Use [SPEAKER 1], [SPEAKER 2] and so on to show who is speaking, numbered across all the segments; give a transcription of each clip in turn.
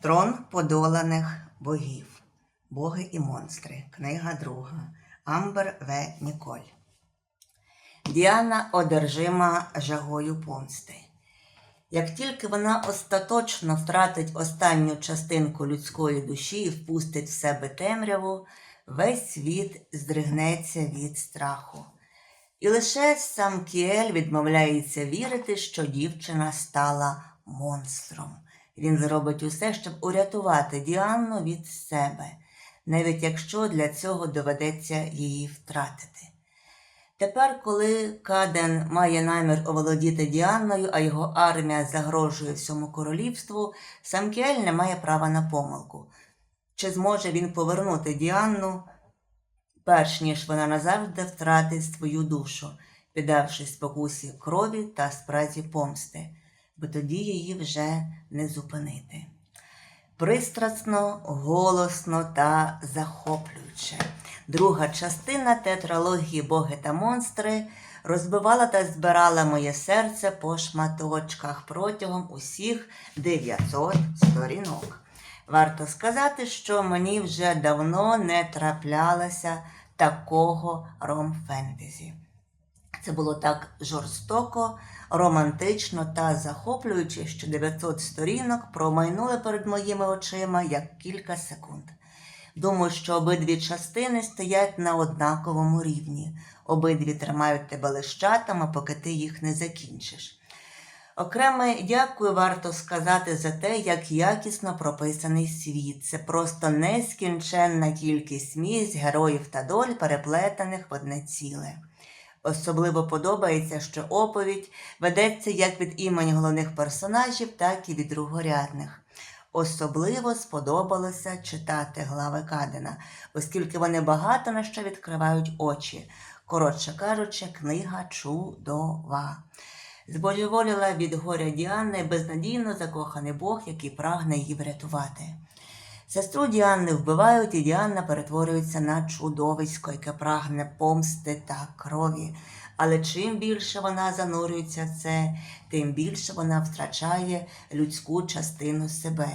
[SPEAKER 1] Трон подоланих богів. Боги і монстри. Книга друга. Амбер В. Ніколь. Діана одержима жагою помсти. Як тільки вона остаточно втратить останню частинку людської душі і впустить в себе темряву, весь світ здригнеться від страху. І лише сам Кіель відмовляється вірити, що дівчина стала монстром. Він зробить усе, щоб урятувати Діанну від себе, навіть якщо для цього доведеться її втратити. Тепер, коли Каден має намір оволодіти Діанною, а його армія загрожує всьому королівству, сам Кіель не має права на помилку. Чи зможе він повернути Діанну, перш ніж вона назавжди втратить свою душу, піддавши спокусі крові та спразі помсти, бо тоді її вже не зупинити. Пристрасно, голосно та захоплююче. Друга частина тетралогії Боги та монстри розбивала та збирала моє серце по шматочках протягом усіх 900 сторінок. Варто сказати, що мені вже давно не траплялося такого ром-фентезі. Це було так жорстоко, романтично та захоплююче, що 900 сторінок промайнули перед моїми очима як кілька секунд. Думаю, що обидві частини стоять на однаковому рівні, обидві тримають тебе лищатами, поки ти їх не закінчиш. Окреме дякую варто сказати за те, як якісно прописаний світ. Це просто нескінченна кількість місць, героїв та доль, переплетених в одне ціле. Особливо подобається, що оповідь ведеться як від імені головних персонажів, так і від другорядних. Особливо сподобалося читати глави Кадена, оскільки вони багато на що відкривають очі. Коротше кажучи, книга чудова. Збожеволіла від горя Діани безнадійно закоханий Бог, який прагне її врятувати. Сестру Діани вбивають, і Діана перетворюється на чудовисько, яке прагне помсти та крові. Але чим більше вона занурюється в це, тим більше вона втрачає людську частину себе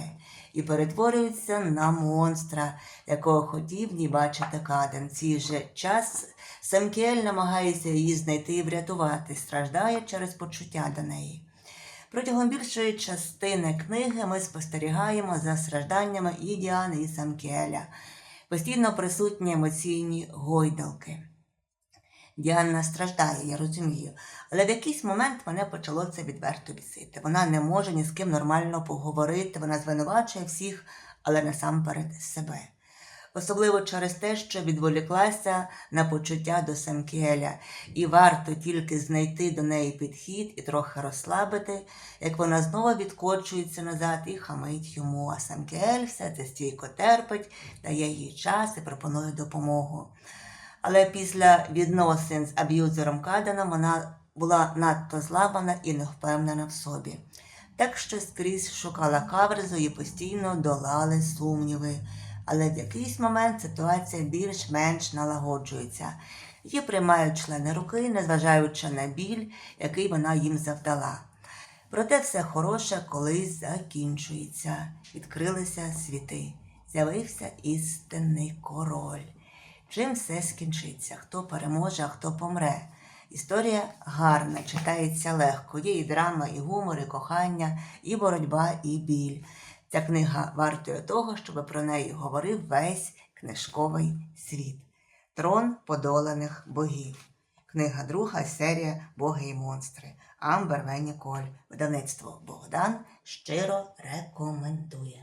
[SPEAKER 1] і перетворюється на монстра, якого хотів ні бачити Каден. В цей же час Семкель намагається її знайти і врятувати, страждає через почуття до неї. Протягом більшої частини книги ми спостерігаємо за стражданнями і Діани, і Самкеля. Постійно присутні емоційні гойдалки. Діана страждає, я розумію, але в якийсь момент мене почало це відверто бісити. Вона не може ні з ким нормально поговорити, вона звинувачує всіх, але насамперед себе. Особливо через те, що відволіклася на почуття до Самкіеля, і варто тільки знайти до неї підхід і трохи розслабити, як вона знову відкочується назад і хамить йому. А Самкіель все це стійко терпить, дає їй час і пропонує допомогу. Але після відносин з аб'юзером Каденом вона була надто зламана і не впевнена в собі. Так що скрізь шукала каверзу і постійно долали сумніви. Але в якийсь момент ситуація більш-менш налагоджується. Її приймають члени руки, незважаючи на біль, який вона їм завдала. Проте все хороше колись закінчується. Відкрилися світи. З'явився істинний король. Чим все скінчиться? Хто переможе, а хто помре? Історія гарна, читається легко. Є і драма, і гумор, і кохання, і боротьба, і біль. Ця книга вартує того, щоб про неї говорив весь книжковий світ. Трон подоланих богів. Книга друга, серія Боги і монстри. Амбер Веніколь. Видавництво Богдан щиро рекомендує.